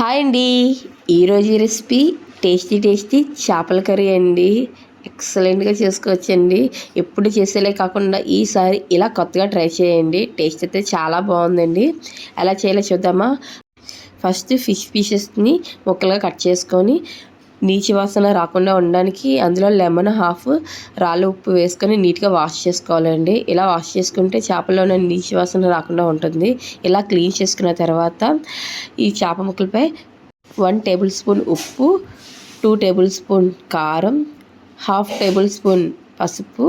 Hi అండి. ఈరోజు recipe tasty tasty చేపల కర్రీ అండి. ఎక్సలెంట్గా చేసుకోవచ్చండి. ఎప్పుడు చేసేలే కాకుండా ఈసారి ఇలా కొత్తగా ట్రై చేయండి. టేస్ట్ అయితే చాలా బాగుందండి. ఎలా చేయాలో చూద్దామా? ఫస్ట్ ఫిష్ పీసెస్ని ముక్కలుగా కట్ చేసుకొని నీచి వాసన రాకుండా ఉండడానికి అందులో లెమన్ హాఫ్ రాళ్ళు ఉప్పు వేసుకొని నీట్గా వాష్ చేసుకోవాలండి. ఇలా వాష్ చేసుకుంటే చేపల్లోనే నీచి వాసన రాకుండా ఉంటుంది. ఇలా క్లీన్ చేసుకున్న తర్వాత ఈ చేప ముక్కలపై వన్ టేబుల్ స్పూన్ ఉప్పు టూ టేబుల్ స్పూన్ కారం హాఫ్ టేబుల్ స్పూన్ పసుపు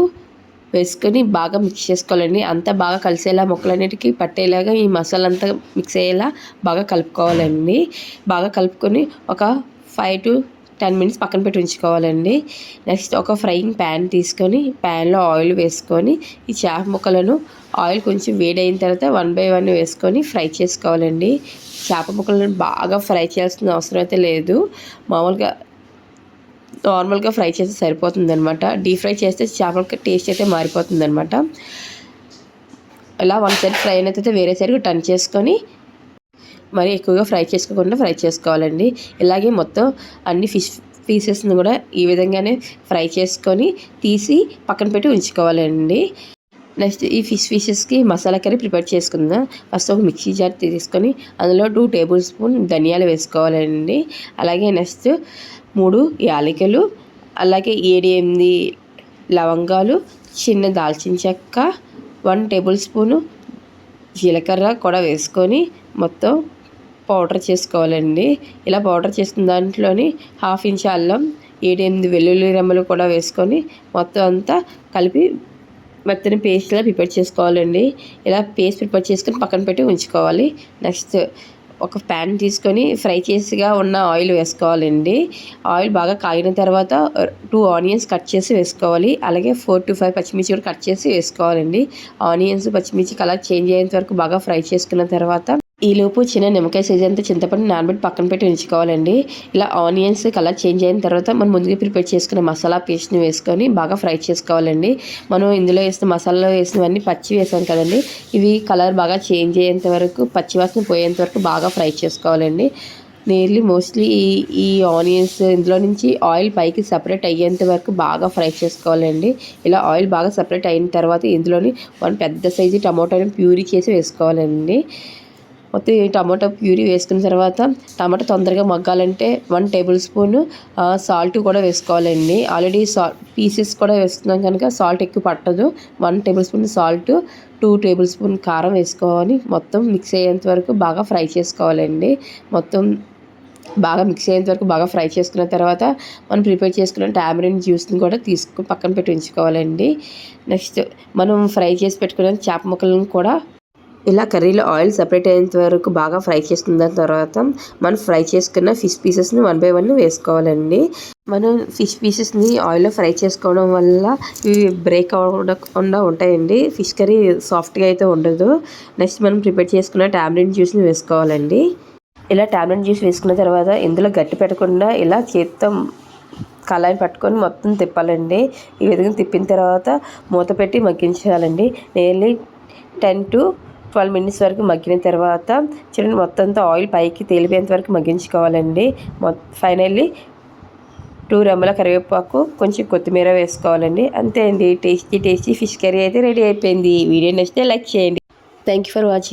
వేసుకొని బాగా మిక్స్ చేసుకోవాలండి. అంతా బాగా కలిసేలా ముక్కలన్నిటికీ పట్టేలాగా ఈ మసాలా అంతా మిక్స్ అయ్యేలా బాగా కలుపుకోవాలండి. బాగా కలుపుకొని ఒక ఫైవ్ టు టెన్ మినిట్స్ పక్కన పెట్టి ఉంచుకోవాలండి. నెక్స్ట్ ఒక ఫ్రైయింగ్ ప్యాన్ తీసుకొని ప్యాన్లో ఆయిల్ వేసుకొని ఈ చేప ముక్కలను ఆయిల్ కొంచెం వేడైన తర్వాత వన్ బై వన్ వేసుకొని ఫ్రై చేసుకోవాలండి. చేప ముక్కలను బాగా ఫ్రై చేయాల్సిన అవసరం అయితే లేదు. మామూలుగా నార్మల్గా ఫ్రై చేస్తే సరిపోతుంది అనమాట డీప్ ఫ్రై చేస్తే చేపలకి టేస్ట్ అయితే మారిపోతుంది అనమాట ఇలా వన్ సైడ్ ఫ్రై అయినైతే వేరే సైడ్ టర్న్ చేసుకొని మరి ఎక్కువగా ఫ్రై చేసుకోకుండా ఫ్రై చేసుకోవాలండి. ఇలాగే మొత్తం అన్ని ఫిష్ పీసెస్ని కూడా ఈ విధంగానే ఫ్రై చేసుకొని తీసి పక్కన పెట్టి ఉంచుకోవాలండి. నెక్స్ట్ ఈ ఫిష్ ఫిషెస్కి మసాలా కర్రీ ప్రిపేర్ చేసుకుందాం. ఫస్ట్ ఒక మిక్సీ జార్ తీసుకొని అందులో టూ టేబుల్ స్పూన్ ధనియాలు వేసుకోవాలండి. అలాగే నెక్స్ట్ మూడు యాలకులు అలాగే ఏడు ఎనిమిది లవంగాలు చిన్న దాల్చిన చెక్క వన్ టేబుల్ స్పూను జీలకర్ర కూడా వేసుకొని మొత్తం పౌడర్ చేసుకోవాలండి. ఇలా పౌడర్ చేసిన దాంట్లోని హాఫ్ ఇంచ్ అల్లం ఏడెనిమిది వెల్లుల్లి రెమ్మలు కూడా వేసుకొని మొత్తం అంతా కలిపి మెత్తని పేస్ట్లా ప్రిపేర్ చేసుకోవాలండి. ఇలా పేస్ట్ ప్రిపేర్ చేసుకొని పక్కన పెట్టి ఉంచుకోవాలి. నెక్స్ట్ ఒక ప్యాన్ తీసుకొని ఫ్రై చేసిగా ఉన్న ఆయిల్ వేసుకోవాలండి. ఆయిల్ బాగా కాగిన తర్వాత టూ ఆనియన్స్ కట్ చేసి వేసుకోవాలి. అలాగే ఫోర్ టు ఫైవ్ పచ్చిమిర్చి కూడా కట్ చేసి వేసుకోవాలండి. ఆనియన్స్ పచ్చిమిర్చి కలర్ చేంజ్ అయ్యేంత వరకు బాగా ఫ్రై చేసుకున్న తర్వాత ఈలోపు చిన్న నిమ్మకాయ సైజ్ అంతా చింతపండు నానబెట్టి పక్కన పెట్టి ఉంచుకోవాలండి. ఇలా ఆనియన్స్ కలర్ చేంజ్ అయిన తర్వాత మనం ముందుగా ప్రిపేర్ చేసుకున్న మసాలా పేస్ట్ని వేసుకొని బాగా ఫ్రై చేసుకోవాలండి. మనం ఇందులో వేసిన మసాలాలో వేసినవన్నీ పచ్చి వేసాం కదండి. ఇవి కలర్ బాగా చేంజ్ అయ్యేంత వరకు పచ్చివాసన పోయేంత వరకు బాగా ఫ్రై చేసుకోవాలండి. నేర్లీ మోస్ట్లీ ఈ ఈ ఆనియన్స్ ఇందులో నుంచి ఆయిల్ పైకి సపరేట్ అయ్యేంత వరకు బాగా ఫ్రై చేసుకోవాలండి. ఇలా ఆయిల్ బాగా సపరేట్ అయిన తర్వాత ఇందులోని వన్ పెద్ద సైజు టమాటోని ప్యూరీ చేసి వేసుకోవాలండి. మొత్తం ఈ టమాటో ప్యూరీ వేసుకున్న తర్వాత టమాటా తొందరగా మగ్గాలంటే వన్ టేబుల్ స్పూన్ సాల్ట్ కూడా వేసుకోవాలండి. ఆల్రెడీ సా పీసెస్ కూడా వేస్తున్నాం కనుక సాల్ట్ ఎక్కువ పట్టదు. One tablespoon salt two tablespoon కారం వేసుకోవాలి. మొత్తం మిక్స్ అయ్యేంత వరకు బాగా ఫ్రై చేసుకోవాలండి. మొత్తం బాగా మిక్స్ అయ్యేంత వరకు బాగా ఫ్రై చేసుకున్న తర్వాత మనం ప్రిపేర్ చేసుకున్న టామరిన్ జ్యూస్ని కూడా తీసుకుని పక్కన పెట్టి ఉంచుకోవాలండి. నెక్స్ట్ మనం ఫ్రై చేసి పెట్టుకున్న చేప ముక్కలను కూడా ఇలా కర్రీలో ఆయిల్ సెపరేట్ అయ్యేంత వరకు బాగా ఫ్రై చేసుకున్న తర్వాత మనం ఫ్రై చేసుకున్న ఫిష్ పీసెస్ని వన్ బై వన్ వేసుకోవాలండి. మనం ఫిష్ పీసెస్ని ఆయిల్లో ఫ్రై చేసుకోవడం వల్ల ఇవి బ్రేక్ అవ్వకుండా ఉంటాయండి. ఫిష్ కర్రీ సాఫ్ట్గా అయితే ఉండదు. నెక్స్ట్ మనం ప్రిపేర్ చేసుకున్న టాబ్లెట్ జ్యూస్ని వేసుకోవాలండి. ఇలా టాబ్లెట్ జ్యూస్ వేసుకున్న తర్వాత ఇందులో గట్టి పెట్టకుండా ఇలా చేత్తో కళాయి పట్టుకొని మొత్తం తిప్పాలండి. ఈ విధంగా తిప్పిన తర్వాత మూత పెట్టి మగ్గించాలండి nearly ten to twelve minutes వరకు మగ్గిన తర్వాత చూడండి మొత్తంతో ఆయిల్ పైకి తేలిపోయేంత వరకు మగ్గించుకోవాలండి. ఫైనల్లీ టూ రెమ్మల కరివేపాకు కొంచెం కొత్తిమీర వేసుకోవాలండి. అంతే అండి. టేస్టీ టేస్టీ ఫిష్ కర్రీ అయితే రెడీ అయిపోయింది. వీడియో నచ్చితే లైక్ చేయండి. Thank you for watching.